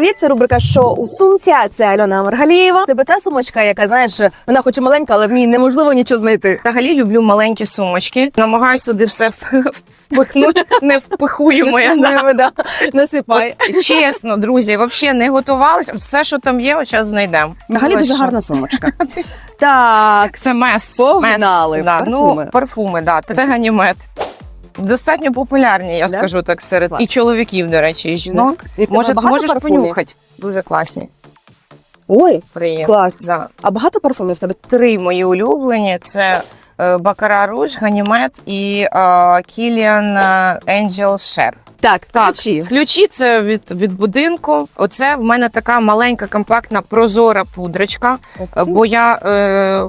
привіт! Це рубрика «Що у сумці. а Це Альона Маргалієва. Тебе та сумочка, яка знаєш, вона хоч і маленька, але в ній неможливо нічого знайти. Взагалі люблю маленькі сумочки. Намагаюсь туди все впихнути. Не впихуємо. я, да. Да, Насипай. Чесно, друзі, взагалі не готувалися. Все, що там є, зараз знайдемо. Взагалі Ну, дуже гарна сумочка. Так, Це мес. Погнали. Мес, да. Парфуми. Ну, парфуми, да. Це ганімет. Достатньо популярні, я Да? скажу так, серед Клас. і чоловіків, до речі, і жінок. І тебе Може, багато можеш парфумів? понюхати. Дуже класні. Ой, Приємно. клас. Да. А багато парфумів в тебе? Три мої улюблені: це е, Бакара Руж, Ганімет і Кіліан Angel Share. Так, Так, ключі. ключі це від, від будинку. Оце в мене така маленька, компактна, прозора пудрочка, е, бо я. Е,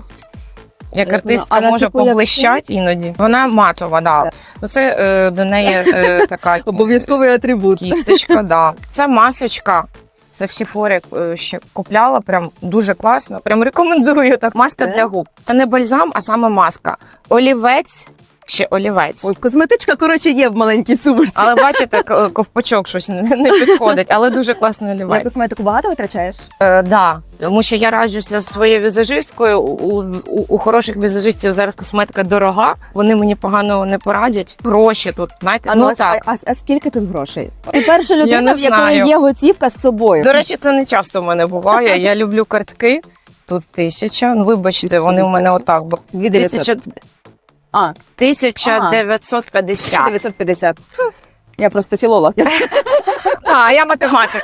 як Як артистка вона? може типу, типу, як іноді. Вона матова, да. Так. Ну, це е, до неї е, така Обов'язковий атрибут. кісточка, да. Це масочка. Це всі Сіфорі е, ще купляла, прям дуже класно. Прям рекомендую так. Маска для губ. Це не бальзам, а саме маска. Олівець, ще олівець. Ой, косметичка, коротше, є в маленькій сумочці. Але бачите, к- ковпачок щось не, не підходить, але дуже класний На олівець. косметику багато витрачаєш? Е, да, тому що я раджуся зі своєю візажисткою. У, у, у хороших візажистів зараз косметика дорога. Вони мені погано не порадять. Проще тут, знаєте, А, ну, а, так. А, а скільки тут грошей? Ти перша людина, не в якої знаю. є готівка з собою. До речі, це не часто в мене буває. Я люблю картки. Тут тисяча. Ну, вибачте, вони у мене отак. Бо 2900. тисяча, А, 1950. 950. Я просто філолог. А, я математик.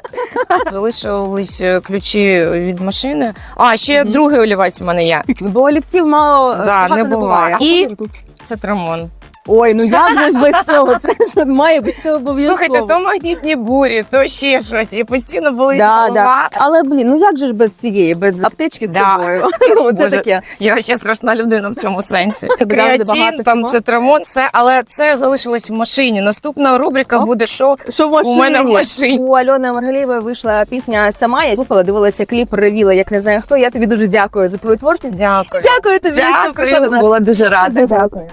Залишились е, ключі від машини. А, ще другий олівець в мене є. Бо олівців мало е, Да, багато не не, буває. буває. І- Це трамон. Ой, ну як же без цього? Це ж має бути обов'язково. Слухайте, то магнітні бурі, то ще щось. І постійно болить да, да. Але блін, ну як же ж без цієї, без аптечки з Да. собою? Ну, це Боже. таке. Я ще страшна людина в цьому сенсі. завжди багато там всього? цитрамон, все, але це залишилось в машині. Наступна рубрика буде що Що в у мене в машині. У Альони Маргалієвої вийшла пісня сама. Я слухала, дивилася кліп, ревіла, як не знаю хто. Я тобі дуже дякую за твою творчість. Дякую. Дякую тобі, що прийшла до нас. Була дуже рада. Дякую.